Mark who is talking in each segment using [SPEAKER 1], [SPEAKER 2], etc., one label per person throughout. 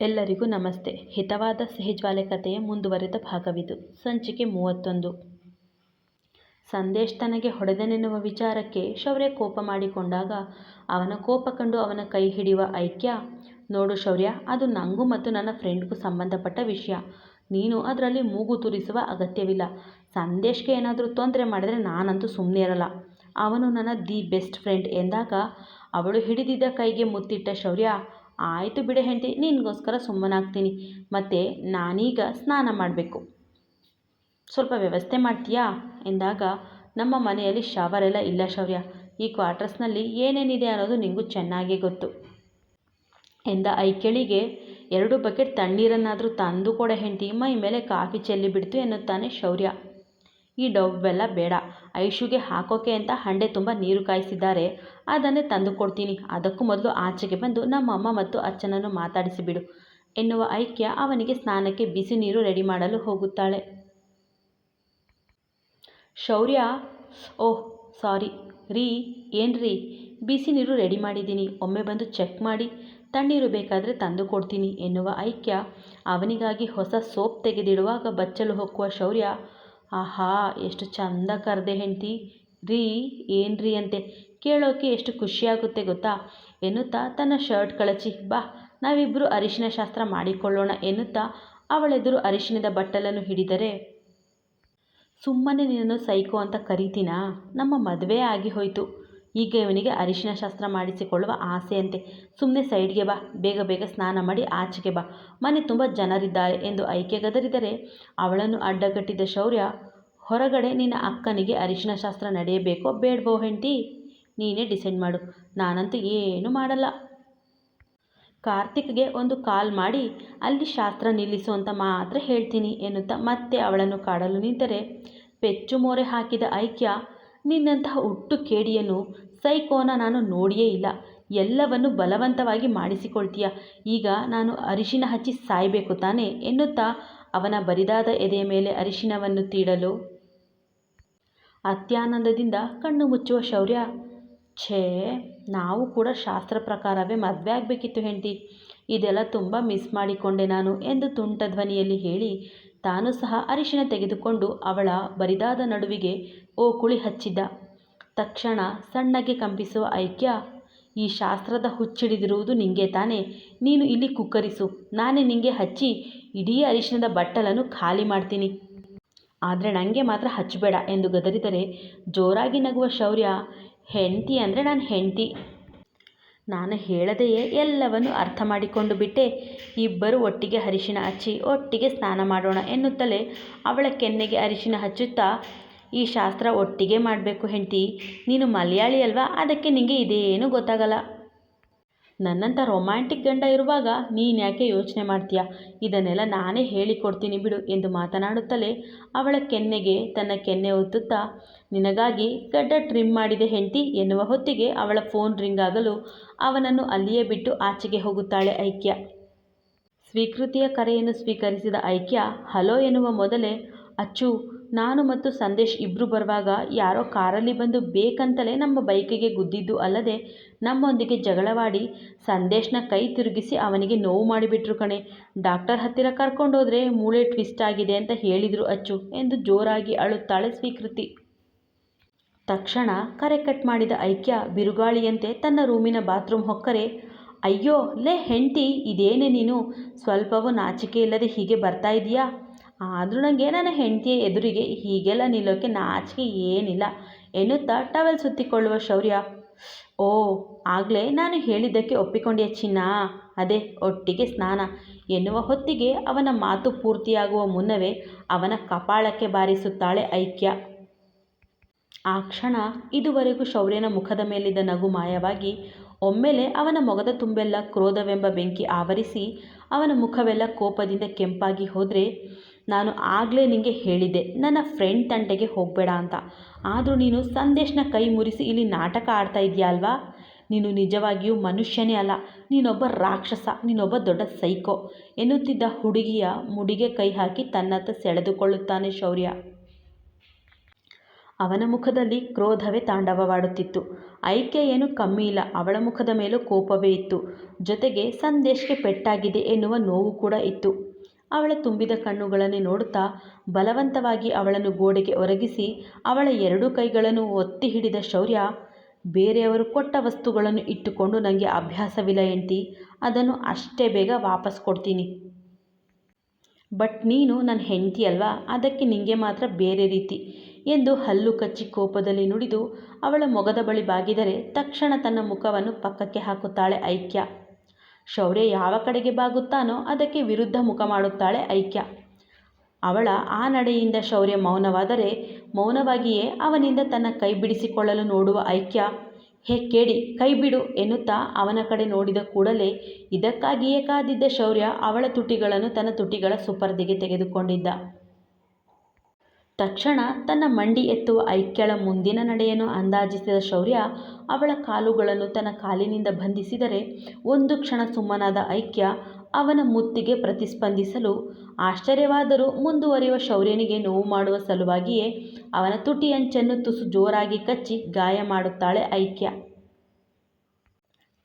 [SPEAKER 1] ಎಲ್ಲರಿಗೂ ನಮಸ್ತೆ. ಹಿತವಾದ ಸಿಹಿಜ್ವಾಲೆ ಕಥೆಯ ಮುಂದುವರೆದ ಭಾಗವಿದು. ಸಂಚಿಕೆ ಮೂವತ್ತೊಂದು. ಸಂದೇಶ್ ತನಗೆ ಹೊಡೆದನೆನ್ನುವ ವಿಚಾರಕ್ಕೆ ಶೌರ್ಯ ಕೋಪ ಮಾಡಿಕೊಂಡಾಗ ಅವನ ಕೋಪ ಕಂಡು ಅವನ ಕೈ ಹಿಡಿಯುವ ಐಕ್ಯ, ನೋಡು ಶೌರ್ಯ, ಅದು ನನಗೂ ಮತ್ತು ನನ್ನ ಫ್ರೆಂಡ್ಗೂ ಸಂಬಂಧಪಟ್ಟ ವಿಷಯ. ನೀನು ಅದರಲ್ಲಿ ಮೂಗು ತುರಿಸುವ ಅಗತ್ಯವಿಲ್ಲ. ಸಂದೇಶ್ಗೆ ಏನಾದರೂ ತೊಂದರೆ ಮಾಡಿದರೆ ನಾನಂತೂ ಸುಮ್ಮನೆ ಇರಲ್ಲ. ಅವನು ನನ್ನ ದಿ ಬೆಸ್ಟ್ ಫ್ರೆಂಡ್ ಎಂದಾಗ ಅವಳು ಹಿಡಿದಿದ್ದ ಕೈಗೆ ಮುತ್ತಿಟ್ಟ ಶೌರ್ಯ ಆಯಿತು ಬಿಡೆ ಹೆಂಡತಿ, ನಿನಗೋಸ್ಕರ ಸುಮ್ಮನಾಗ್ತೀನಿ ಮತ್ತು ನಾನೀಗ ಸ್ನಾನ ಮಾಡಬೇಕು. ಸ್ವಲ್ಪ ವ್ಯವಸ್ಥೆ ಮಾಡ್ತೀಯಾ? ಎಂದಾಗ, ನಮ್ಮ ಮನೆಯಲ್ಲಿ ಶವರ್ ಎಲ್ಲ ಇಲ್ಲ ಶೌರ್ಯ. ಈ ಕ್ವಾರ್ಟರ್ಸ್ನಲ್ಲಿ ಏನೇನಿದೆ ಅನ್ನೋದು ನಿಮಗೂ ಚೆನ್ನಾಗೇ ಗೊತ್ತು. ಎಂದ ಐಕೆಳಿಗೆ ಎರಡು ಬಕೆಟ್ ತಣ್ಣೀರನ್ನಾದರೂ ತಂದು ಕೊಡ ಹೆಂಡತಿ, ಮೈ ಮೇಲೆ ಕಾಫಿ ಚೆಲ್ಲಿ ಬಿಡ್ತು ಎನ್ನುತ್ತಾನೆ ಶೌರ್ಯ. ಈ ಡವ್ವೆಲ್ಲ ಬೇಡ. ಐಶುಗೆ ಹಾಕೋಕೆ ಅಂತ ಹಂಡೆ ತುಂಬ ನೀರು ಕಾಯಿಸಿದ್ದಾರೆ. ಅದನ್ನೇ ತಂದು ಕೊಡ್ತೀನಿ. ಅದಕ್ಕೂ ಮೊದಲು ಆಚೆಗೆ ಬಂದು ನಮ್ಮಮ್ಮ ಮತ್ತು ಅಚ್ಚನನ್ನು ಮಾತಾಡಿಸಿಬಿಡು ಎನ್ನುವ ಐಕ್ಯ ಅವನಿಗೆ ಸ್ನಾನಕ್ಕೆ ಬಿಸಿ ನೀರು ರೆಡಿ ಮಾಡಲು ಹೋಗುತ್ತಾಳೆ. ಶೌರ್ಯ! ಓಹ್, ಸಾರಿ. ರೀ ಏನ್ರಿ ಬಿಸಿ ನೀರು ರೆಡಿ ಮಾಡಿದ್ದೀನಿ. ಒಮ್ಮೆ ಬಂದು ಚೆಕ್ ಮಾಡಿ. ತಣ್ಣೀರು ಬೇಕಾದರೆ ತಂದು ಕೊಡ್ತೀನಿ ಎನ್ನುವ ಐಕ್ಯ ಅವನಿಗಾಗಿ ಹೊಸ ಸೋಪ್ ತೆಗೆದಿಡುವಾಗ ಬಚ್ಚಲು ಹೊಕ್ಕುವ ಶೌರ್ಯ ಆಹಾ, ಎಷ್ಟು ಚಂದ ಕರೆದೆ ಹೆಂಡ್ತಿ. ರೀ ಏನ್ರಿ ಅಂತೆ. ಕೇಳೋಕೆ ಎಷ್ಟು ಖುಷಿಯಾಗುತ್ತೆ ಗೊತ್ತಾ? ಎನ್ನುತ್ತಾ ತನ್ನ ಶರ್ಟ್ ಕಳಚಿ, ಬಾ ನಾವಿಬ್ಬರು ಅರಿಶಿನ ಶಾಸ್ತ್ರ ಮಾಡಿಕೊಳ್ಳೋಣ ಎನ್ನುತ್ತಾ ಅವಳೆದುರು ಅರಿಶಿಣದ ಬಟ್ಟಲನ್ನು ಹಿಡಿದರೆ, ಸುಮ್ಮನೆ ನಿನ್ನನ್ನು ಸೈಕೋ ಅಂತ ಕರಿತೀನಾ? ನಮ್ಮ ಮದುವೆ ಆಗಿ ಹೋಯಿತು. ಈಗ ಇವನಿಗೆ ಅರಿಶಿನ ಶಾಸ್ತ್ರ ಮಾಡಿಸಿಕೊಳ್ಳುವ ಆಸೆಯಂತೆ. ಸುಮ್ಮನೆ ಸೈಡ್ಗೆ ಬಾ, ಬೇಗ ಬೇಗ ಸ್ನಾನ ಮಾಡಿ ಆಚೆಗೆ ಬಾ. ಮನೆ ತುಂಬ ಜನರಿದ್ದಾರೆ ಎಂದು ಐಕೆ ಗದರಿದರೆ, ಅವಳನ್ನು ಅಡ್ಡಗಟ್ಟಿದ್ದ ಶೌರ್ಯ, ಹೊರಗಡೆ ನಿನ್ನ ಅಕ್ಕನಿಗೆ ಅರಿಶಿನ ಶಾಸ್ತ್ರ ನಡೆಯಬೇಕೋ ಬೇಡವೋ ಹೆಂಡತಿ? ನೀನೇ ಡಿಸೈಡ್ ಮಾಡು. ನಾನಂತೂ ಏನೂ ಮಾಡಲ್ಲ. ಕಾರ್ತಿಕ್ಗೆ ಒಂದು ಕಾಲ್ ಮಾಡಿ, ಅಲ್ಲಿ ಶಾಸ್ತ್ರ ನಿಲ್ಲಿಸು ಅಂತ ಮಾತ್ರ ಹೇಳ್ತೀನಿ ಎನ್ನುತ್ತಾ ಮತ್ತೆ ಅವಳನ್ನು ಕಾಡಲು ನಿಂತರೆ, ಪೆಚ್ಚು ಮೋರೆ ಹಾಕಿದ ಐಕ್ಯ, ನಿನ್ನಂತಹ ಹುಟ್ಟು ಕೇಡಿಯನ್ನು ಸೈಕೋನ ನಾನು ನೋಡಿಯೇ ಇಲ್ಲ. ಎಲ್ಲವನ್ನು ಬಲವಂತವಾಗಿ ಮಾಡಿಸಿಕೊಳ್ತೀಯ. ಈಗ ನಾನು ಅರಿಶಿನ ಹಚ್ಚಿ ಸಾಯಬೇಕು ತಾನೆ? ಎನ್ನುತ್ತಾ ಅವನ ಬರಿದಾದ ಎದೆಯ ಮೇಲೆ ಅರಿಶಿನವನ್ನು ತೀಡಲು. ಅತ್ಯಾನಂದದಿಂದ ಕಣ್ಣು ಮುಚ್ಚುವ ಶೌರ್ಯ. ಛೇ, ನಾವು ಕೂಡ ಶಾಸ್ತ್ರ ಪ್ರಕಾರವೇ ಮದುವೆ ಆಗಬೇಕಿತ್ತು ಹೆಂಡತಿ. ಇದೆಲ್ಲ ತುಂಬ ಮಿಸ್ ಮಾಡಿಕೊಂಡೆ ನಾನು ಎಂದು ತುಂಟ ಧ್ವನಿಯಲ್ಲಿ ಹೇಳಿ, ತಾನು ಸಹ ಅರಿಶಿನ ತೆಗೆದುಕೊಂಡು ಅವಳ ಬರಿದಾದ ನಡುವಿಗೆ ಓ ಕುಳಿ ಹಚ್ಚಿದ್ದ. ತಕ್ಷಣ ಸಣ್ಣಗೆ ಕಂಪಿಸುವ ಐಕ್ಯ, ಈ ಶಾಸ್ತ್ರದ ಹುಚ್ಚಿಡಿದಿರುವುದು ನಿಂಗೆ ತಾನೇ, ನೀನು ಇಲ್ಲಿ ಕುಕ್ಕರಿಸು, ನಾನೇ ನಿಂಗೆ ಹಚ್ಚಿ, ಇಡೀ ಅರಿಶಿನದ ಬಟ್ಟಲನ್ನು ಖಾಲಿ ಮಾಡ್ತೀನಿ. ಆದರೆ ನನಗೆ ಮಾತ್ರ ಹಚ್ಚಬೇಡ ಎಂದು ಗದರಿದರೆ, ಜೋರಾಗಿ ನಗುವ ಶೌರ್ಯ, ಹೆಂಡತಿ ಅಂದರೆ ನಾನು ಹೆಂಡತಿ. ನಾನು ಹೇಳದೆಯೇ ಎಲ್ಲವನ್ನು ಅರ್ಥ ಮಾಡಿಕೊಂಡು ಬಿಟ್ಟೆ. ಇಬ್ಬರು ಒಟ್ಟಿಗೆ ಅರಿಶಿನ ಹಚ್ಚಿ, ಒಟ್ಟಿಗೆ ಸ್ನಾನ ಮಾಡೋಣ ಎನ್ನುತ್ತಲೇ ಅವಳ ಕೆನ್ನೆಗೆ ಅರಿಶಿನ ಹಚ್ಚುತ್ತಾ ಈ ಶಾಸ್ತ್ರ ಒಟ್ಟಿಗೆ ಮಾಡಬೇಕು ಹೆಂಡತಿ. ನೀನು ಮಲಯಾಳಿ ಅಲ್ವಾ? ಅದಕ್ಕೆ ನಿಂಗೆ ಇದೇನು ಗೊತ್ತಾಗಲ್ಲ. ನನ್ನಂಥ ರೊಮ್ಯಾಂಟಿಕ್ ಗಂಡ ಇರುವಾಗ ನೀನು ಯಾಕೆ ಯೋಚನೆ ಮಾಡ್ತೀಯ? ಇದನ್ನೆಲ್ಲ ನಾನೇ ಹೇಳಿಕೊಡ್ತೀನಿ ಬಿಡು ಎಂದು ಮಾತನಾಡುತ್ತಲೇ ಅವಳ ಕೆನ್ನೆಗೆ ತನ್ನ ಕೆನ್ನೆ ಒತ್ತುತ್ತಾ, ನಿನಗಾಗಿ ಗಡ್ಡ ಟ್ರಿಮ್ ಮಾಡಿದೆ ಹೆಂಡತಿ ಎನ್ನುವ ಹೊತ್ತಿಗೆ ಅವಳ ಫೋನ್ ರಿಂಗ್ ಆಗಲು ಅವನನ್ನು ಅಲ್ಲಿಯೇ ಬಿಟ್ಟು ಆಚೆಗೆ ಹೋಗುತ್ತಾಳೆ ಐಕ್ಯ. ಸ್ವೀಕೃತಿಯ ಕರೆಯನ್ನು ಸ್ವೀಕರಿಸಿದ ಐಕ್ಯ, ಹಲೋ ಎನ್ನುವ ಮೊದಲೇ, ಅಚ್ಚು ನಾನು ಮತ್ತು ಸಂದೇಶ್ ಇಬ್ಬರು ಬರುವಾಗ ಯಾರೋ ಕಾರಲ್ಲಿ ಬಂದು ಬೇಕಂತಲೇ ನಮ್ಮ ಬೈಕಿಗೆ ಗುದ್ದಿದ್ದು ಅಲ್ಲದೆ ನಮ್ಮೊಂದಿಗೆ ಜಗಳವಾಡಿ ಸಂದೇಶ್ನ ಕೈ ತಿರುಗಿಸಿ ಅವನಿಗೆ ನೋವು ಮಾಡಿಬಿಟ್ರು ಕಣೆ. ಡಾಕ್ಟರ್ ಹತ್ತಿರ ಕರ್ಕೊಂಡೋದ್ರೆ ಮೂಳೆ ಟ್ವಿಸ್ಟ್ ಆಗಿದೆ ಅಂತ ಹೇಳಿದರು ಅಚ್ಚು ಎಂದು ಜೋರಾಗಿ ಅಳುತ್ತಾಳೆ ಸ್ವೀಕೃತಿ. ತಕ್ಷಣ ಕರೆ ಕಟ್ ಮಾಡಿದ ಐಕ್ಯ ಬಿರುಗಾಳಿಯಂತೆ ತನ್ನ ರೂಮಿನ ಬಾತ್ರೂಮ್ ಹೊಕ್ಕರೆ, ಅಯ್ಯೋ, ಲೇ ಹೆಂಡ್ತಿ, ಇದೇನೆ ನೀನು? ಸ್ವಲ್ಪವೂ ನಾಚಿಕೆ ಇಲ್ಲದೆ ಹೀಗೆ ಬರ್ತಾ ಇದೀಯಾ? ಆದರೂ ನನಗೆ ನನ್ನ ಹೆಂಡತಿಯ ಎದುರಿಗೆ ಹೀಗೆಲ್ಲ ನಿಲ್ಲೋಕ್ಕೆ ನಾಚಿಕೆ ಏನಿಲ್ಲ ಎನ್ನುತ್ತಾ ಟವೆಲ್ ಸುತ್ತಿಕೊಳ್ಳುವ ಶೌರ್ಯ. ಓ, ಆಗಲೇ ನಾನು ಹೇಳಿದ್ದಕ್ಕೆ ಒಪ್ಪಿಕೊಂಡೆಯ ಚಿನ್ನ. ಅದೇ, ಒಟ್ಟಿಗೆ ಸ್ನಾನ. ಎನ್ನುವ ಹೊತ್ತಿಗೆ ಅವನ ಮಾತು ಪೂರ್ತಿಯಾಗುವ ಮುನ್ನವೇ ಅವನ ಕಪಾಳಕ್ಕೆ ಬಾರಿಸುತ್ತಾಳೆ ಐಕ್ಯ. ಆ ಕ್ಷಣ ಇದುವರೆಗೂ ಶೌರ್ಯನ ಮುಖದ ಮೇಲಿದ್ದ ನಗು ಮಾಯವಾಗಿ ಒಮ್ಮೆಲೆ ಅವನ ಮೊಗದ ತುಂಬೆಲ್ಲ ಕ್ರೋಧವೆಂಬ ಬೆಂಕಿ ಆವರಿಸಿ ಅವನ ಮುಖವೆಲ್ಲ ಕೋಪದಿಂದ ಕೆಂಪಾಗಿ ಹೋದರೆ ನಾನು ಆಗಲೇ ನಿಮಗೆ ಹೇಳಿದ್ದೆ, ನನ್ನ ಫ್ರೆಂಡ್ ತಂಟೆಗೆ ಹೋಗಬೇಡ ಅಂತ. ಆದರೂ ನೀನು ಸಂದೇಶನ ಕೈ ಮುರಿಸಿ ಇಲ್ಲಿ ನಾಟಕ ಆಡ್ತಾ ಇದೆಯಾ ಅಲ್ವಾ? ನೀನು ನಿಜವಾಗಿಯೂ ಮನುಷ್ಯನೇ ಅಲ್ಲ. ನೀನೊಬ್ಬ ರಾಕ್ಷಸ, ನೀನೊಬ್ಬ ದೊಡ್ಡ ಸೈಕೋ ಎನ್ನುತ್ತಿದ್ದ ಹುಡುಗಿಯ ಮುಡಿಗೆ ಕೈ ಹಾಕಿ ತನ್ನತ್ತ ಸೆಳೆದುಕೊಳ್ಳುತ್ತಾನೆ ಶೌರ್ಯ. ಅವನ ಮುಖದಲ್ಲಿ ಕ್ರೋಧವೇ ತಾಂಡವವಾಡುತ್ತಿತ್ತು. ಐಕ್ಯ ಏನು ಕಮ್ಮಿ ಇಲ್ಲ. ಅವಳ ಮುಖದ ಮೇಲೂ ಕೋಪವೇ ಇತ್ತು. ಜೊತೆಗೆ ಸಂದೇಶ್ಗೆ ಪೆಟ್ಟಾಗಿದೆ ಎನ್ನುವ ನೋವು ಕೂಡ ಇತ್ತು. ಅವಳ ತುಂಬಿದ ಕಣ್ಣುಗಳನ್ನೇ ನೋಡುತ್ತಾ ಬಲವಂತವಾಗಿ ಅವಳನ್ನು ಗೋಡೆಗೆ ಒರಗಿಸಿ ಅವಳ ಎರಡೂ ಕೈಗಳನ್ನು ಒತ್ತಿ ಹಿಡಿದ ಶೌರ್ಯ, ಬೇರೆಯವರು ಕೊಟ್ಟ ವಸ್ತುಗಳನ್ನು ಇಟ್ಟುಕೊಂಡು ನನಗೆ ಅಭ್ಯಾಸವಿಲ್ಲ ಎಂಟಿ ಅದನ್ನು ಅಷ್ಟೇ ಬೇಗ ವಾಪಸ್ ಕೊಡ್ತೀನಿ. ಬಟ್ ನೀನು ನನ್ನ ಹೆಂಡತಿ ಅಲ್ವಾ? ಅದಕ್ಕೆ ನಿಂಗೆ ಮಾತ್ರ ಬೇರೆ ರೀತಿ. ಎಂದು ಹಲ್ಲು ಕಚ್ಚಿ ಕೋಪದಲ್ಲಿ ನುಡಿದು ಅವಳ ಮೊಗದ ಬಳಿ ಬಾಗಿದರೆ ತಕ್ಷಣ ತನ್ನ ಮುಖವನ್ನು ಪಕ್ಕಕ್ಕೆ ಹಾಕುತ್ತಾಳೆ ಐಕ್ಯ. ಶೌರ್ಯ ಯಾವ ಕಡೆಗೆ ಬಾಗುತ್ತಾನೋ ಅದಕ್ಕೆ ವಿರುದ್ಧ ಮುಖ ಮಾಡುತ್ತಾಳೆ ಐಕ್ಯ. ಅವಳ ಆ ನಡೆಯಿಂದ ಶೌರ್ಯ ಮೌನವಾದರೆ ಮೌನವಾಗಿಯೇ ಅವನಿಂದ ತನ್ನ ಕೈ ಬಿಡಿಸಿಕೊಳ್ಳಲು ನೋಡುವ ಐಕ್ಯ, ಹೇ ಕೇಳಿ ಕೈ ಬಿಡು ಎನ್ನುತ್ತಾ ಅವನ ಕಡೆ ನೋಡಿದ ಕೂಡಲೇ ಇದಕ್ಕಾಗಿಯೇ ಕಾದಿದ್ದ ಶೌರ್ಯ ಅವಳ ತುಟಿಗಳನ್ನು ತನ್ನ ತುಟಿಗಳ ಸುಪರ್ದಿಗೆ ತೆಗೆದುಕೊಂಡಿದ್ದ. ತಕ್ಷಣ ತನ್ನ ಮಂಡಿ ಎತ್ತುವ ಐಕ್ಯಳ ಮುಂದಿನ ನಡೆಯನ್ನು ಅಂದಾಜಿಸಿದ ಶೌರ್ಯ, ಅವಳ ಕಾಲುಗಳನ್ನು ತನ್ನ ಕಾಲಿನಿಂದ ಬಂಧಿಸಿದರೆ ಒಂದು ಕ್ಷಣ ಸುಮ್ಮನಾದ ಐಕ್ಯ ಅವನ ಮುತ್ತಿಗೆ ಪ್ರತಿಸ್ಪಂದಿಸಲು ಆಶ್ಚರ್ಯವಾದರೂ ಮುಂದುವರಿಯುವ ಶೌರ್ಯನಿಗೆ ನೋವು ಮಾಡುವ ಸಲುವಾಗಿಯೇ ಅವನ ತುಟಿ ಅಂಚನ್ನು ತುಸು ಜೋರಾಗಿ ಕಚ್ಚಿ ಗಾಯ ಮಾಡುತ್ತಾಳೆ ಐಕ್ಯ.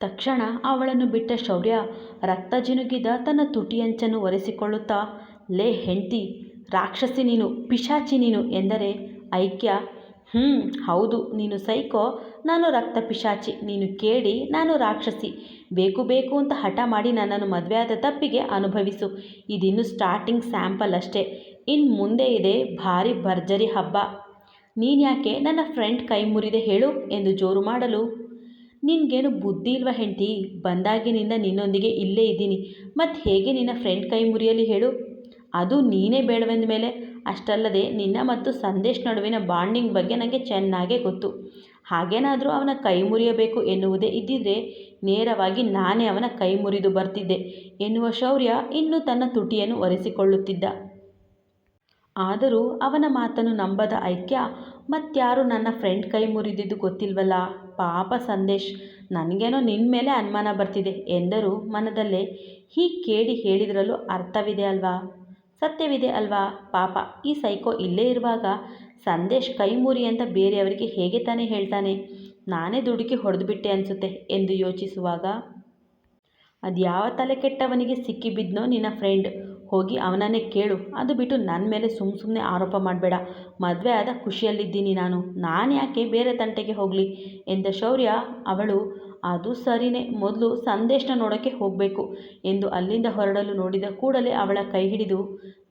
[SPEAKER 1] ತಕ್ಷಣ ಅವಳನ್ನು ಬಿಟ್ಟ ಶೌರ್ಯ ರಕ್ತ ಜಿನುಗಿದ ತನ್ನ ತುಟಿಯಂಚನ್ನು ಒರೆಸಿಕೊಳ್ಳುತ್ತಾ, ಲೇ ಹೆಂಡ್ತಿ ರಾಕ್ಷಸಿ ನೀನು, ಪಿಶಾಚಿ ನೀನು ಎಂದರೆ ಐಕ್ಯ. ಹ್ಞೂ ಹೌದು, ನೀನು ಸೈಕೋ, ನಾನು ರಕ್ತ ಪಿಶಾಚಿ, ನೀನು ಕೇಳಿ ನಾನು ರಾಕ್ಷಸಿ. ಬೇಕು ಬೇಕು ಅಂತ ಹಠ ಮಾಡಿ ನನ್ನನ್ನು ಮದುವೆಯಾದ ತಪ್ಪಿಗೆ ಅನುಭವಿಸು. ಇದಿನ್ನು ಸ್ಟಾರ್ಟಿಂಗ್ ಸ್ಯಾಂಪಲ್ ಅಷ್ಟೇ. ಇನ್ನು ಮುಂದೆ ಇದೆ ಭಾರಿ ಭರ್ಜರಿ ಹಬ್ಬ. ನೀನ್ಯಾಕೆ ನನ್ನ ಫ್ರೆಂಡ್ ಕೈ ಮುರಿದೆ ಹೇಳು ಎಂದು ಜೋರು ಮಾಡಲು. ನಿನಗೇನು ಬುದ್ಧಿ ಇಲ್ವ ಹೆಂಡತಿ? ಬಂದಾಗಿನಿಂದ ನಿನ್ನೊಂದಿಗೆ ಇಲ್ಲೇ ಇದ್ದೀನಿ. ಮತ್ತು ಹೇಗೆ ನಿನ್ನ ಫ್ರೆಂಡ್ ಕೈ ಮುರಿಯಲಿ ಹೇಳು. ಅದು ನೀನೇ ಬೇಡವೆಂದ ಮೇಲೆ. ಅಷ್ಟಲ್ಲದೆ ನಿನ್ನ ಮತ್ತು ಸಂದೇಶ್ ನಡುವಿನ ಬಾಂಡಿಂಗ್ ಬಗ್ಗೆ ನನಗೆ ಚೆನ್ನಾಗೇ ಗೊತ್ತು. ಹಾಗೇನಾದರೂ ಅವನ ಕೈ ಮುರಿಯಬೇಕು ಎನ್ನುವುದೇ ಇದ್ದಿದ್ರೆ ನೇರವಾಗಿ ನಾನೇ ಅವನ ಕೈ ಮುರಿದು ಬರ್ತಿದ್ದೆ ಎನ್ನುವ ಶೌರ್ಯ ಇನ್ನೂ ತನ್ನ ತುಟಿಯನ್ನು ಒರೆಸಿಕೊಳ್ಳುತ್ತಿದ್ದ. ಆದರೂ ಅವನ ಮಾತನ್ನು ನಂಬದ ಐಕ್ಯ ಮತ್ತಾರು ನನ್ನ ಫ್ರೆಂಡ್ ಕೈ ಮುರಿದಿದ್ದು ಗೊತ್ತಿಲ್ವಲ್ಲ? ಪಾಪ ಸಂದೇಶ್, ನನಗೇನೋ ನಿನ್ನ ಮೇಲೆ ಅನುಮಾನ ಬರ್ತಿದೆ ಎಂದರು ಮನದಲ್ಲೇ ಹೀಗೆ ಕೇಳಿ ಹೇಳಿದ್ರಲ್ಲೂ ಅರ್ಥವಿದೆ ಅಲ್ವಾ? ಸತ್ಯವಿದೆ ಅಲ್ವಾ? ಪಾಪ. ಈ ಸೈಕೋ ಇಲ್ಲೇ ಇರುವಾಗ ಸಂದೇಶ್ ಕೈ ಮುರಿ ಅಂತ ಬೇರೆಯವರಿಗೆ ಹೇಗೆ ತಾನೇ ಹೇಳ್ತಾನೆ? ನಾನೇ ದುಡುಕಿ ಹೊಡೆದುಬಿಟ್ಟೆ ಅನಿಸುತ್ತೆ ಎಂದು ಯೋಚಿಸುವಾಗ, ಅದ್ಯಾವ ತಲೆ ಕೆಟ್ಟವನಿಗೆ ಸಿಕ್ಕಿಬಿದ್ನೋ ನಿನ್ನ ಫ್ರೆಂಡ್? ಹೋಗಿ ಅವನನ್ನೇ ಕೇಳು. ಅದು ಬಿಟ್ಟು ನನ್ನ ಮೇಲೆ ಸುಮ್ಮ ಸುಮ್ಮನೆ ಆರೋಪ ಮಾಡಬೇಡ. ಮದುವೆ ಆದ ಖುಷಿಯಲ್ಲಿದ್ದೀನಿ ನಾನು. ನಾನು ಯಾಕೆ ಬೇರೆ ತಂಟೆಗೆ ಹೋಗಲಿ? ಎಂದ ಶೌರ್ಯ ಅವಳು ಅದು ಸರಿನೇ, ಮೊದಲು ಸಂದೇಶನ ನೋಡೋಕ್ಕೆ ಹೋಗಬೇಕು ಎಂದು ಅಲ್ಲಿಂದ ಹೊರಡಲು ನೋಡಿದ ಕೂಡಲೇ ಅವಳ ಕೈ ಹಿಡಿದು,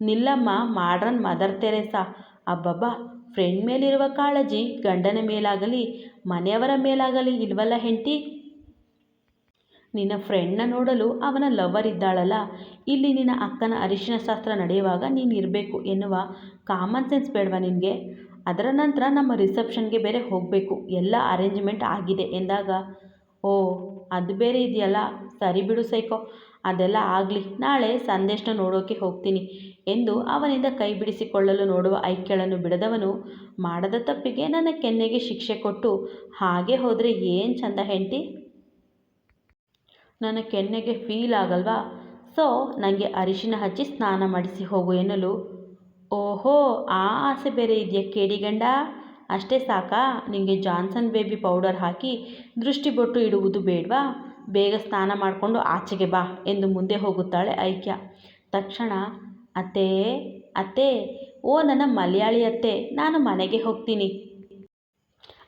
[SPEAKER 1] ನಿಲ್ಲಮ್ಮ, ಮಾಡ್ರನ್ ಮದರ್ ತೆರೇಸಾ, ಅಬ್ಬಬ್ಬಾ, ಫ್ರೆಂಡ್ ಮೇಲಿರುವ ಕಾಳಜಿ, ಗಂಡನ ಮೇಲಾಗಲಿ, ಮನೆಯವರ ಮೇಲಾಗಲಿ ಇಲ್ವಲ್ಲ ಹೆಂಡತಿ? ನಿನ್ನ ಫ್ರೆಂಡ್ನ ನೋಡಲು ಅವನ ಲವರ್ ಇದ್ದಾಳಲ್ಲ, ಇಲ್ಲಿ ನಿನ್ನ ಅಕ್ಕನ ಅರಿಶಿನ ಶಾಸ್ತ್ರ ನಡೆಯುವಾಗ ನೀನು ಇರಬೇಕು ಎನ್ನುವ ಕಾಮನ್ ಸೆನ್ಸ್ ಬೇಡವಾ ನಿನಗೆ? ಅದರ ನಂತರ ನಮ್ಮ ರಿಸೆಪ್ಷನ್ಗೆ ಬೇರೆ ಹೋಗಬೇಕು, ಎಲ್ಲ ಅರೇಂಜ್ಮೆಂಟ್ ಆಗಿದೆ ಎಂದಾಗ ಓ, ಅದು ಬೇರೆ ಇದೆಯಲ್ಲ? ಸರಿ ಬಿಡು ಸೈಕೋ. ಅದೆಲ್ಲ ಆಗಲಿ, ನಾಳೆ ಸಂದೇಶನ ನೋಡೋಕೆ ಹೋಗ್ತೀನಿ ಎಂದು ಅವನಿಂದ ಕೈ ಬಿಡಿಸಿಕೊಳ್ಳಲು ನೋಡುವ ಐಕ್ಯಳನ್ನು ಬಿಡದವನು ಮಾಡದ ತಪ್ಪಿಗೆ ನನ್ನ ಕೆನ್ನೆಗೆ ಶಿಕ್ಷೆ ಕೊಟ್ಟು ಹಾಗೆ ಹೋದರೆ ಏನು ಚಂದ ಹೆಂಡತಿ? ನನ್ನ ಕೆನ್ನೆಗೆ ಫೀಲ್ ಆಗಲ್ವಾ? ಸೊ ನನಗೆ ಅರಿಶಿನ ಹಚ್ಚಿ ಸ್ನಾನ ಮಾಡಿಸಿ ಹೋಗು ಎನ್ನಲು. ಓಹೋ, ಆ ಆಸೆ ಬೇರೆ ಇದೆಯಾ ಕೇಡಿಗಂಡ ಅಷ್ಟೇ ಸಾಕಾ? ನಿನಗೆ ಜಾನ್ಸನ್ ಬೇಬಿ ಪೌಡರ್ ಹಾಕಿ ದೃಷ್ಟಿ ಬೊಟ್ಟು ಇಡುವುದು ಬೇಡವಾ? ಬೇಗ ಸ್ನಾನ ಮಾಡಿಕೊಂಡು ಆಚೆಗೆ ಬಾ ಎಂದು ಮುಂದೆ ಹೋಗುತ್ತಾಳೆ ಐಕ್ಯ. ತಕ್ಷಣ, ಅತ್ತೇ, ಅತ್ತೆ, ಓ ನನ್ನ ಮಲಯಾಳಿ ಅತ್ತೆ, ನಾನು ಮನೆಗೆ ಹೋಗ್ತೀನಿ.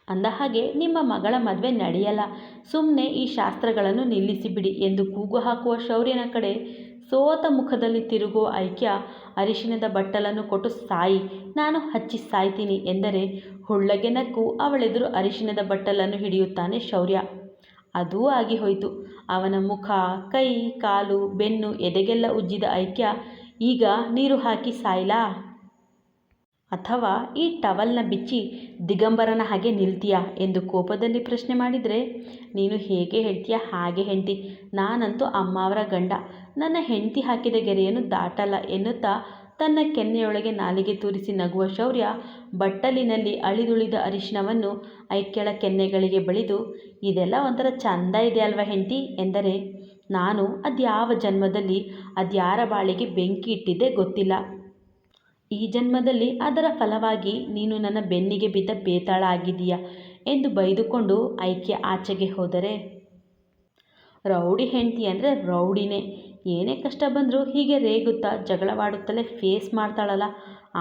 [SPEAKER 1] ಅಂದ ಹಾಗೆ ನಿಮ್ಮ ಮಗಳ ಮದುವೆ ನಡೆಯಲ್ಲ. ಸುಮ್ಮನೆ ಈ ಶಾಸ್ತ್ರಗಳನ್ನು ನಿಲ್ಲಿಸಿಬಿಡಿ ಎಂದು ಕೂಗು ಹಾಕುವ ಶೌರ್ಯನ ಕಡೆ ಸೋತ ಮುಖದಲ್ಲಿ ತಿರುಗುವ ಐಕ್ಯ ಅರಿಶಿನದ ಬಟ್ಟಲನ್ನು ಕೊಟ್ಟು ಸಾಯಿ, ನಾನು ಹಚ್ಚಿ ಸಾಯ್ತೀನಿ ಎಂದರೆ ಹುಳ್ಳಗೆ ನಕ್ಕು ಅವಳೆದುರು ಅರಿಶಿನದ ಬಟ್ಟಲನ್ನು ಹಿಡಿಯುತ್ತಾನೆ ಶೌರ್ಯ. ಅದೂ ಆಗಿ ಹೋಯಿತು. ಅವನ ಮುಖ, ಕೈ, ಕಾಲು, ಬೆನ್ನು ಎದೆಗೆಲ್ಲ ಉಜ್ಜಿದ ಐಕ್ಯ, ಈಗ ನೀರು ಹಾಕಿ ಸಾಯ್ಲಾ? ಅಥವಾ ಈ ಟವಲ್ನ ಬಿಚ್ಚಿ ದಿಗಂಬರನ ಹಾಗೆ ನಿಲ್ತೀಯಾ ಎಂದು ಕೋಪದಲ್ಲಿ ಪ್ರಶ್ನೆ ಮಾಡಿದರೆ, ನೀನು ಹೇಗೆ ಹೇಳ್ತೀಯ? ಹಾಗೆ ಹೆಂಡತಿ, ನಾನಂತೂ ಅಮ್ಮವರ ಗಂಡ. ನನ್ನ ಹೆಂಡತಿ ಹಾಕಿದ ಗೆರೆಯನ್ನು ದಾಟಲ್ಲ ಎನ್ನುತ್ತಾ ತನ್ನ ಕೆನ್ನೆಯೊಳಗೆ ನಾಲಿಗೆ ತೂರಿಸಿ ನಗುವ ಶೌರ್ಯ ಬಟ್ಟಲಿನಲ್ಲಿ ಅಳಿದುಳಿದ ಅರಿಶಿನವನ್ನು ಐಕ್ಯಳ ಕೆನ್ನೆಗಳಿಗೆ ಬಳಿದು, ಇದೆಲ್ಲ ಒಂಥರ ಚಂದ ಇದೆ ಅಲ್ವಾ ಹೆಂಡತಿ? ಎಂದರೆ, ನಾನು ಅದ್ಯಾವ ಜನ್ಮದಲ್ಲಿ ಅದ್ಯಾರ ಬಾಳಿಗೆ ಬೆಂಕಿ ಇಟ್ಟಿದ್ದೇ ಗೊತ್ತಿಲ್ಲ. ಈ ಜನ್ಮದಲ್ಲಿ ಅದರ ಫಲವಾಗಿ ನೀನು ನನ್ನ ಬೆನ್ನಿಗೆ ಬಿದ್ದ ಬೇತಾಳ ಆಗಿದೀಯ ಎಂದು ಬೈದುಕೊಂಡು ಐಕ್ಯ ಆಚೆಗೆ ಹೋದರೆ. ರೌಡಿ ಹೆಂಡತಿ ಅಂದರೆ ರೌಡಿನೇ. ಏನೇ ಕಷ್ಟ ಬಂದರೂ ಹೀಗೆ ರೇಗುತ್ತಾ ಜಗಳವಾಡುತ್ತಲೇ ಫೇಸ್ ಮಾಡ್ತಾಳಲ್ಲ.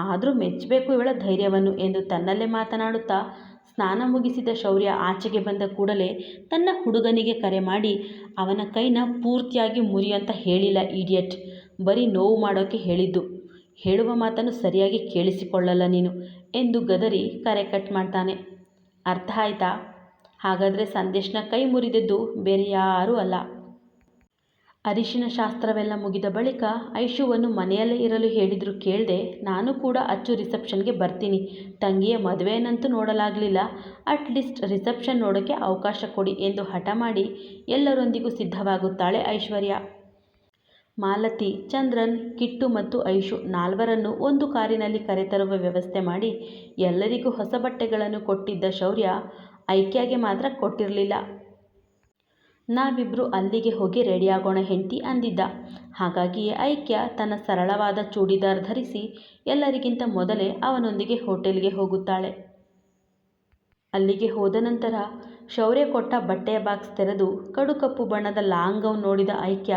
[SPEAKER 1] ಆದರೂ ಮೆಚ್ಚಬೇಕು ಇವಳ ಧೈರ್ಯವನ್ನು ಎಂದು ತನ್ನಲ್ಲೇ ಮಾತನಾಡುತ್ತಾ ಸ್ನಾನ ಮುಗಿಸಿದ ಶೌರ್ಯ ಆಚೆಗೆ ಬಂದ ಕೂಡಲೇ ತನ್ನ ಹುಡುಗನಿಗೆ ಕರೆ ಮಾಡಿ, ಅವನ ಕೈನ ಪೂರ್ತಿಯಾಗಿ ಮುರಿಯಂತ ಹೇಳಿಲ್ಲ ಈಡಿಯಟ್ ಬರೀ ನೋವು ಮಾಡೋಕ್ಕೆ ಹೇಳಿದ್ದು. ಹೇಳುವ ಮಾತನ್ನು ಸರಿಯಾಗಿ ಕೇಳಿಸಿಕೊಳ್ಳಲ್ಲ ನೀನು ಎಂದು ಗದರಿ ಕರೆ ಕಟ್ ಮಾಡ್ತಾನೆ. ಅರ್ಥ ಆಯ್ತಾ? ಹಾಗಾದರೆ ಸಂದೇಶನ ಕೈ ಮುರಿದದ್ದು ಬೇರೆ ಯಾರೂ ಅಲ್ಲ. ಅರಿಶಿನ ಶಾಸ್ತ್ರವೆಲ್ಲ ಮುಗಿದ ಬಳಿಕ ಐಶುವನ್ನು ಮನೆಯಲ್ಲೇ ಇರಲು ಹೇಳಿದ್ರು ಕೇಳದೆ ನಾನು ಕೂಡ ಅಚ್ಚು ರಿಸೆಪ್ಷನ್ಗೆ ಬರ್ತೀನಿ. ತಂಗಿಯ ಮದುವೆಯನ್ನಂತೂ ನೋಡಲಾಗಲಿಲ್ಲ. ಅಟ್ಲೀಸ್ಟ್ ರಿಸೆಪ್ಷನ್ ನೋಡೋಕ್ಕೆ ಅವಕಾಶ ಕೊಡಿ ಎಂದು ಹಠ ಮಾಡಿ ಎಲ್ಲರೊಂದಿಗೂ ಸಿದ್ಧವಾಗುತ್ತಾಳೆ ಐಶ್ವರ್ಯ. ಮಾಲತಿ, ಚಂದ್ರನ್, ಕಿಟ್ಟು ಮತ್ತು ಐಶು ನಾಲ್ವರನ್ನು ಒಂದು ಕಾರಿನಲ್ಲಿ ಕರೆತರುವ ವ್ಯವಸ್ಥೆ ಮಾಡಿ ಎಲ್ಲರಿಗೂ ಹೊಸ ಬಟ್ಟೆಗಳನ್ನು ಕೊಟ್ಟಿದ್ದ ಶೌರ್ಯ ಐಕ್ಯಾಗೆ ಮಾತ್ರ ಕೊಟ್ಟಿರಲಿಲ್ಲ. ನಾವಿಬ್ಬರು ಅಲ್ಲಿಗೆ ಹೋಗಿ ರೆಡಿಯಾಗೋಣ ಹೆಂಡತಿ ಅಂದಿದ್ದ. ಹಾಗಾಗಿಯೇ ಐಕ್ಯ ತನ್ನ ಸರಳವಾದ ಚೂಡಿದಾರ್ ಧರಿಸಿ ಎಲ್ಲರಿಗಿಂತ ಮೊದಲೇ ಅವನೊಂದಿಗೆ ಹೋಟೆಲ್ಗೆ ಹೋಗುತ್ತಾಳೆ. ಅಲ್ಲಿಗೆ ಹೋದ ನಂತರ ಶೌರ್ಯ ಕೊಟ್ಟ ಬಟ್ಟೆಯ ಬಾಕ್ಸ್ ತೆರೆದು ಕಡುಕಪ್ಪು ಬಣ್ಣದ ಲಾಂಗವ್ ನೋಡಿದ ಐಕ್ಯ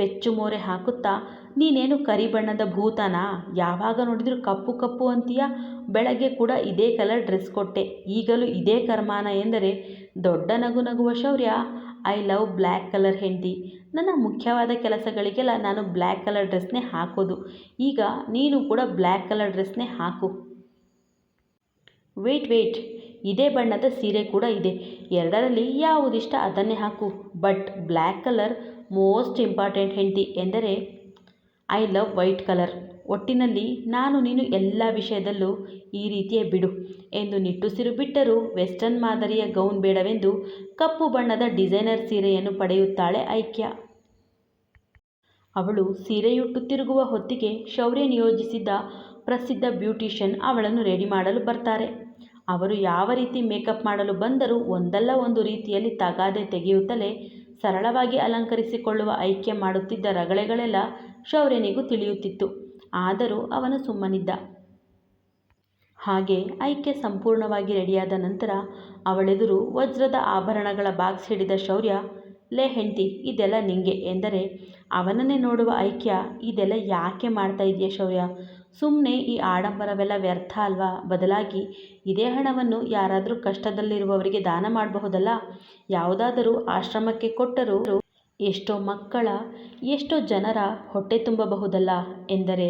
[SPEAKER 1] ಪೆಚ್ಚು ಮೋರೆ ಹಾಕುತ್ತಾ, ನೀನೇನು ಕರಿ ಬಣ್ಣದ ಭೂತನಾ? ಯಾವಾಗ ನೋಡಿದರೂ ಕಪ್ಪು ಕಪ್ಪು ಅಂತೀಯ? ಬೆಳಗ್ಗೆ ಕೂಡ ಇದೇ ಕಲರ್ ಡ್ರೆಸ್ ಕೊಟ್ಟೆ. ಈಗಲೂ ಇದೇ ಕರ್ಮಾನ ಎಂದರೆ ದೊಡ್ಡ ನಗು ನಗುವ Shaurya. I love black colour ಹೆಂಡತಿ. ನನ್ನ ಮುಖ್ಯವಾದ ಕೆಲಸಗಳಿಗೆಲ್ಲ ನಾನು ಬ್ಲ್ಯಾಕ್ ಕಲರ್ ಡ್ರೆಸ್ನೇ ಹಾಕೋದು. ಈಗ ನೀನು ಕೂಡ ಬ್ಲ್ಯಾಕ್ ಕಲರ್ ಡ್ರೆಸ್ನೇ ಹಾಕು. Wait wait. ಇದೇ ಬಣ್ಣದ ಸೀರೆ ಕೂಡ ಇದೆ. ಎರಡರಲ್ಲಿ ಯಾವುದಿಷ್ಟ ಅದನ್ನೇ ಹಾಕು. But black colour most important ಹೆಂಡತಿ ಎಂದರೆ, ಐ ಲವ್ ವೈಟ್ ಕಲರ್. ಒಟ್ಟಿನಲ್ಲಿ ನಾನು ನೀನು ಎಲ್ಲ ವಿಷಯದಲ್ಲೂ ಈ ರೀತಿಯೇ ಬಿಡು ಎಂದು ನಿಟ್ಟುಸಿರು ಬಿಟ್ಟರೂ ವೆಸ್ಟರ್ನ್ ಮಾದರಿಯ ಗೌನ್ ಬೇಡವೆಂದು ಕಪ್ಪು ಬಣ್ಣದ ಡಿಸೈನರ್ ಸೀರೆಯನ್ನು ಪಡೆಯುತ್ತಾಳೆ ಐಕ್ಯ. ಅವಳು ಸೀರೆಯುಟ್ಟು ತಿರುಗುವ ಹೊತ್ತಿಗೆ ಶೌರ್ಯ ನಿಯೋಜಿಸಿದ್ದ ಪ್ರಸಿದ್ಧ ಬ್ಯೂಟಿಷಿಯನ್ ಅವಳನ್ನು ರೆಡಿ ಮಾಡಲು ಬರ್ತಾರೆ. ಅವರು ಯಾವ ರೀತಿ ಮೇಕಪ್ ಮಾಡಲು ಬಂದರೂ ಒಂದಲ್ಲ ಒಂದು ರೀತಿಯಲ್ಲಿ ತಗಾದೆ ತೆಗೆಯುತ್ತಲೇ ಸರಳವಾಗಿ ಅಲಂಕರಿಸಿಕೊಳ್ಳುವ ಐಕ್ಯ ಮಾಡುತ್ತಿದ್ದ ರಗಳೆಗಳೆಲ್ಲ ಶೌರ್ಯನಿಗೂ ತಿಳಿಯುತ್ತಿತ್ತು. ಆದರೂ ಅವನು ಸುಮ್ಮನಿದ್ದ. ಹಾಗೆ ಐಕ್ಯ ಸಂಪೂರ್ಣವಾಗಿ ರೆಡಿಯಾದ ನಂತರ ಅವಳೆದುರು ವಜ್ರದ ಆಭರಣಗಳ ಬಾಕ್ಸ್ ಹಿಡಿದ ಶೌರ್ಯ, ಲೇ ಹೆಂಡ್ತಿ, ಇದೆಲ್ಲ ನಿಂಗೆ ಎಂದರೆ, ಅವನನ್ನೇ ನೋಡುವ ಐಕ್ಯ, ಇದೆಲ್ಲ ಯಾಕೆ ಮಾಡ್ತಾ ಇದೆಯಾ ಶೌರ್ಯ? ಸುಮ್ಮನೆ ಈ ಆಡಂಬರವೆಲ್ಲ ವ್ಯರ್ಥ ಅಲ್ವಾ? ಬದಲಾಗಿ ಇದೇ ಹಣವನ್ನು ಯಾರಾದರೂ ಕಷ್ಟದಲ್ಲಿರುವವರಿಗೆ ದಾನ ಮಾಡಬಹುದಲ್ಲ? ಯಾವುದಾದರೂ ಆಶ್ರಮಕ್ಕೆ ಕೊಟ್ಟರೂ ಎಷ್ಟೋ ಮಕ್ಕಳ, ಎಷ್ಟೋ ಜನರ ಹೊಟ್ಟೆ ತುಂಬಬಹುದಲ್ಲ ಎಂದರೆ?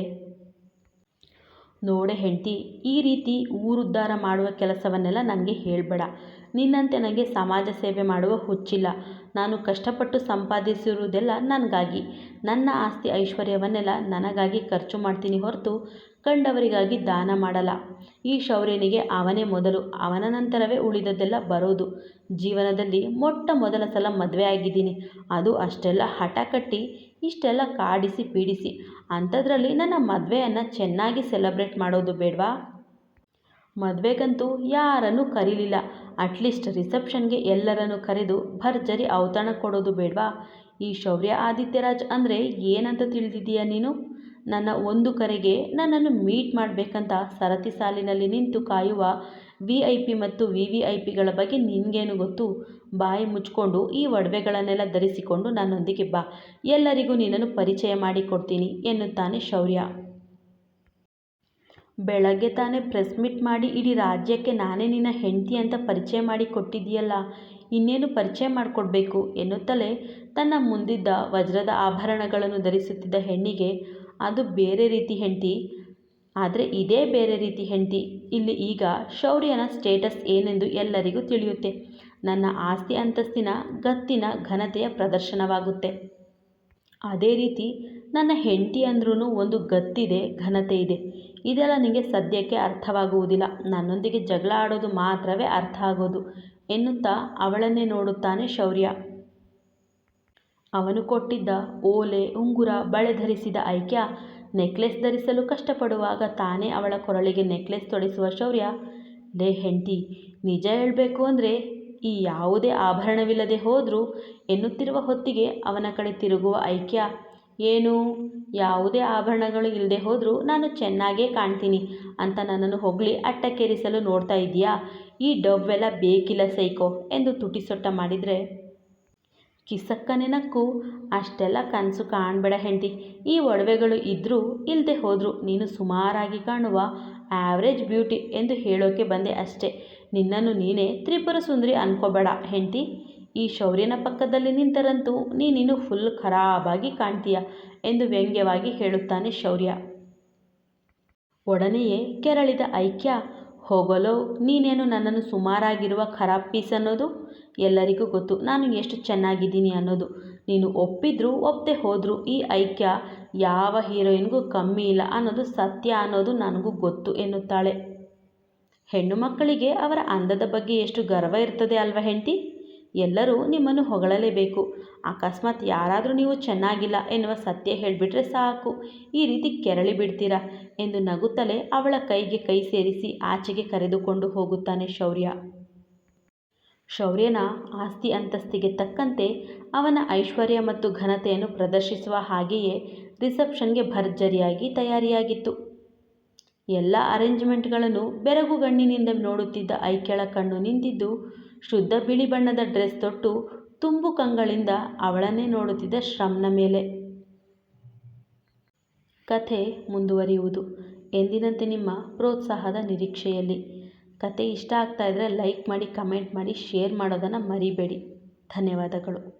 [SPEAKER 1] ನೋಡೆ ಹೆಂಡತಿ, ಈ ರೀತಿ ಊರುದ್ಧಾರ ಮಾಡುವ ಕೆಲಸವನ್ನೆಲ್ಲ ನನಗೆ ಹೇಳಬೇಡ. ನಿನ್ನಂತೆ ನನಗೆ ಸಮಾಜ ಸೇವೆ ಮಾಡುವ ಹುಚ್ಚಿಲ್ಲ. ನಾನು ಕಷ್ಟಪಟ್ಟು ಸಂಪಾದಿಸಿರುವುದೆಲ್ಲ ನನಗಾಗಿ. ನನ್ನ ಆಸ್ತಿ ಐಶ್ವರ್ಯವನ್ನೆಲ್ಲ ನನಗಾಗಿ ಖರ್ಚು ಮಾಡ್ತೀನಿ ಹೊರತು ಕಂಡವರಿಗಾಗಿ ದಾನ ಮಾಡಲ್ಲ. ಈ ಶೌರ್ಯನಿಗೆ ಅವನೇ ಮೊದಲು. ಅವನ ನಂತರವೇ ಉಳಿದದ್ದೆಲ್ಲ ಬರೋದು. ಜೀವನದಲ್ಲಿ ಮೊಟ್ಟ ಮೊದಲ ಸಲ ಮದುವೆ ಆಗಿದ್ದೀನಿ. ಅದು ಅಷ್ಟೆಲ್ಲ ಹಠ ಕಟ್ಟಿ ಇಷ್ಟೆಲ್ಲ ಕಾಡಿಸಿ ಪೀಡಿಸಿ ಅಂಥದ್ರಲ್ಲಿ ನನ್ನ ಮದುವೆಯನ್ನು ಚೆನ್ನಾಗಿ ಸೆಲೆಬ್ರೇಟ್ ಮಾಡೋದು ಬೇಡವಾ? ಮದುವೆಗಂತೂ ಯಾರನ್ನೂ ಕರೀಲಿಲ್ಲ. ಅಟ್ಲೀಸ್ಟ್ ರಿಸೆಪ್ಷನ್ಗೆ ಎಲ್ಲರನ್ನು ಕರೆದು ಭರ್ಜರಿ ಔತಣ ಕೊಡೋದು ಬೇಡವಾ? ಈ ಶೌರ್ಯ ಆದಿತ್ಯರಾಜ್ ಅಂದರೆ ಏನಂತ ತಿಳಿದಿದ್ದೀಯ ನೀನು? ನನ್ನ ಒಂದು ಕರೆಗೆ ನನ್ನನ್ನು ಮೀಟ್ ಮಾಡಬೇಕಂತ ಸರತಿ ಸಾಲಿನಲ್ಲಿ ನಿಂತು ಕಾಯುವ ವಿ ಐ ಪಿ ಮತ್ತು ವಿ ವಿ ಐ ಪಿಗಳ ಬಗ್ಗೆ ನಿನಗೇನು ಗೊತ್ತು? ಬಾಯಿ ಮುಚ್ಕೊಂಡು ಈ ಒಡವೆಗಳನ್ನೆಲ್ಲ ಧರಿಸಿಕೊಂಡು ನನ್ನೊಂದಿಗೆ ಬಾ. ಎಲ್ಲರಿಗೂ ನಿನ್ನನ್ನು ಪರಿಚಯ ಮಾಡಿಕೊಡ್ತೀನಿ ಎನ್ನುತ್ತಾನೆ ಶೌರ್ಯ. ಬೆಳಗ್ಗೆ ತಾನೇ ಪ್ರೆಸ್ ಮೀಟ್ ಮಾಡಿ ಇಡೀ ರಾಜ್ಯಕ್ಕೆ ನಾನೇ ನಿನ್ನ ಹೆಂಡತಿ ಅಂತ ಪರಿಚಯ ಮಾಡಿ ಕೊಟ್ಟಿದ್ದೀಯಲ್ಲ, ಇನ್ನೇನು ಪರಿಚಯ ಮಾಡಿಕೊಡ್ಬೇಕು ಎನ್ನುತ್ತಲೇ ತನ್ನ ಮುಂದಿದ್ದ ವಜ್ರದ ಆಭರಣಗಳನ್ನು ಧರಿಸುತ್ತಿದ್ದ ಹೆಣ್ಣಿಗೆ, ಅದು ಬೇರೆ ರೀತಿ ಹೆಂಡತಿ, ಆದರೆ ಇದೇ ಬೇರೆ ರೀತಿ ಹೆಂಡತಿ. ಇಲ್ಲಿ ಈಗ ಶೌರ್ಯನ ಸ್ಟೇಟಸ್ ಏನೆಂದು ಎಲ್ಲರಿಗೂ ತಿಳಿಯುತ್ತೆ. ನನ್ನ ಆಸ್ತಿ ಅಂತಸ್ತಿನ ಗತ್ತಿನ ಘನತೆಯ ಪ್ರದರ್ಶನವಾಗುತ್ತೆ. ಅದೇ ರೀತಿ ನನ್ನ ಹೆಂಡತಿ ಅಂದ್ರೂ ಒಂದು ಗತ್ತಿದೆ, ಘನತೆ ಇದೆ. ಇದೆಲ್ಲ ನಿಮಗೆ ಸದ್ಯಕ್ಕೆ ಅರ್ಥವಾಗುವುದಿಲ್ಲ. ನನ್ನೊಂದಿಗೆ ಜಗಳ ಆಡೋದು ಮಾತ್ರವೇ ಅರ್ಥ ಆಗೋದು ಎನ್ನುತ್ತಾ ಅವಳನ್ನೇ ನೋಡುತ್ತಾನೆ ಶೌರ್ಯ. ಅವನು ಕೊಟ್ಟಿದ್ದ ಓಲೆ, ಉಂಗುರ, ಬಳೆ ಧರಿಸಿದ ಐಕ್ಯ ನೆಕ್ಲೆಸ್ ಧರಿಸಲು ಕಷ್ಟಪಡುವಾಗ ತಾನೇ ಅವಳ ಕೊರಳಿಗೆ ನೆಕ್ಲೆಸ್ ತೊಡಿಸುವ ಶೌರ್ಯ. ಲೇ ಹೆಂಡತಿ, ನಿಜ ಹೇಳಬೇಕು ಅಂದರೆ ಈ ಯಾವುದೇ ಆಭರಣವಿಲ್ಲದೆ ಹೋದರೂ ಎನ್ನುತ್ತಿರುವ ಹೊತ್ತಿಗೆ ಅವನ ಕಡೆ ತಿರುಗುವ ಐಕ್ಯ. ಏನು? ಯಾವುದೇ ಆಭರಣಗಳು ಇಲ್ಲದೆ ಹೋದರೂ ನಾನು ಚೆನ್ನಾಗೇ ಕಾಣ್ತೀನಿ. ಅಂತ ನನ್ನನ್ನು ಹೊಗಳಿ ಅಟ್ಟಕ್ಕೇರಿಸಲು ನೋಡ್ತಾ ಇದೆಯಾ ಈ ಡಬ್ಬೆಲ್ಲ ಬೇಕಿಲ್ಲ ಸೈಕೋ ಎಂದು ತುಟಿಸೊಟ್ಟ ಮಾಡಿದರೆ. ಕಿಸಕ್ಕನೆ ನಕ್ಕು ಅಷ್ಟೆಲ್ಲ ಕನಸು ಕಾಣಬೇಡ ಹೆಂಡತಿ. ಈ ಒಡವೆಗಳು ಇದ್ದರೂ ಇಲ್ಲದೆ ಹೋದರೂ ನೀನು ಸುಮಾರಾಗಿ ಕಾಣುವ ಆ್ಯಾವ್ರೇಜ್ ಬ್ಯೂಟಿ ಎಂದು ಹೇಳೋಕೆ ಬಂದೆ ಅಷ್ಟೇ. ನಿನ್ನನ್ನು ನೀನೇ ತ್ರಿಪುರ ಸುಂದರಿ ಅನ್ಕೋಬೇಡ. ಹೆಂಡತಿ, ಈ ಶೌರ್ಯನ ಪಕ್ಕದಲ್ಲಿ ನಿಂತರಂತೂ ನೀನಿನ್ನು ಫುಲ್ ಖರಾಬಾಗಿ ಕಾಣ್ತೀಯ ಎಂದು ವ್ಯಂಗ್ಯವಾಗಿ ಹೇಳುತ್ತಾನೆ ಶೌರ್ಯ. ಒಡನೆಯೇ ಕೆರಳಿದ ಐಕ್ಯ, ಹೋಗಲೋ, ನೀನೇನು ನನ್ನನ್ನು ಸುಮಾರಾಗಿರುವ ಖರಾಬ್ ಪೀಸ್ ಅನ್ನೋದು? ಎಲ್ಲರಿಗೂ ಗೊತ್ತು, ನಾನು ಎಷ್ಟು ಚೆನ್ನಾಗಿದ್ದೀನಿ ಅನ್ನೋದು. ನೀನು ಒಪ್ಪಿದ್ರು ಒಪ್ಪದೆ ಹೋದರೂ ಈ ಐಕ್ಯ ಯಾವ ಹೀರೋಯಿನ್ಗೂ ಕಮ್ಮಿ ಇಲ್ಲ ಅನ್ನೋದು ಸತ್ಯ ಅನ್ನೋದು ನನಗೂ ಗೊತ್ತು ಎನ್ನುತ್ತಾಳೆ. ಹೆಣ್ಣು ಮಕ್ಕಳಿಗೆ ಅವರ ಅಂದದ ಬಗ್ಗೆ ಎಷ್ಟು ಗರ್ವ ಇರ್ತದೆ ಅಲ್ವಾ ಹೆಂಡತಿ? ಎಲ್ಲರೂ ನಿಮ್ಮನ್ನು ಹೊಗಳಲೇಬೇಕು. ಅಕಸ್ಮಾತ್ ಯಾರಾದರೂ ನೀವು ಚೆನ್ನಾಗಿಲ್ಲ ಎನ್ನುವ ಸತ್ಯ ಹೇಳಿಬಿಟ್ರೆ ಸಾಕು. ಈ ರೀತಿ ಕೆರಳಿ ಬಿಡ್ತೀರಾ? ಎಂದು ನಗುತ್ತಲೇ ಅವಳ ಕೈಗೆ ಕೈ ಸೇರಿಸಿ ಆಚೆಗೆ ಕರೆದುಕೊಂಡು ಹೋಗುತ್ತಾನೆ ಶೌರ್ಯ. ಶೌರ್ಯನ ಆಸ್ತಿ ಅಂತಸ್ತಿಗೆ ತಕ್ಕಂತೆ ಅವನ ಐಶ್ವರ್ಯ ಮತ್ತು ಘನತೆಯನ್ನು ಪ್ರದರ್ಶಿಸುವ ಹಾಗೆಯೇ ರಿಸೆಪ್ಷನ್ಗೆ ಭರ್ಜರಿಯಾಗಿ ತಯಾರಿಯಾಗಿತ್ತು. ಎಲ್ಲ ಅರೇಂಜ್ಮೆಂಟ್ಗಳನ್ನು ಬೆರಗುಗಣ್ಣಿನಿಂದ ನೋಡುತ್ತಿದ್ದ ಐಕ್ಯಳ ಕಣ್ಣು ನಿಂತಿದ್ದು, ಶುದ್ಧ ಬಿಳಿ ಬಣ್ಣದ ಡ್ರೆಸ್ ತೊಟ್ಟು ತುಂಬು ಕಂಗಳಿಂದ ಅವಳನ್ನೇ ನೋಡುತ್ತಿದ್ದ ಶ್ರಮ್ನ ಮೇಲೆ. ಕಥೆ ಮುಂದುವರಿಯುವುದು. ಎಂದಿನಂತೆ ನಿಮ್ಮ ಪ್ರೋತ್ಸಾಹದ ನಿರೀಕ್ಷೆಯಲ್ಲಿ. ಕತೆ ಇಷ್ಟ ಆಗ್ತಾ ಇದ್ದರೆ ಲೈಕ್ ಮಾಡಿ, ಕಮೆಂಟ್ ಮಾಡಿ, ಶೇರ್ ಮಾಡೋದನ್ನು ಮರಿಬೇಡಿ. ಧನ್ಯವಾದಗಳು.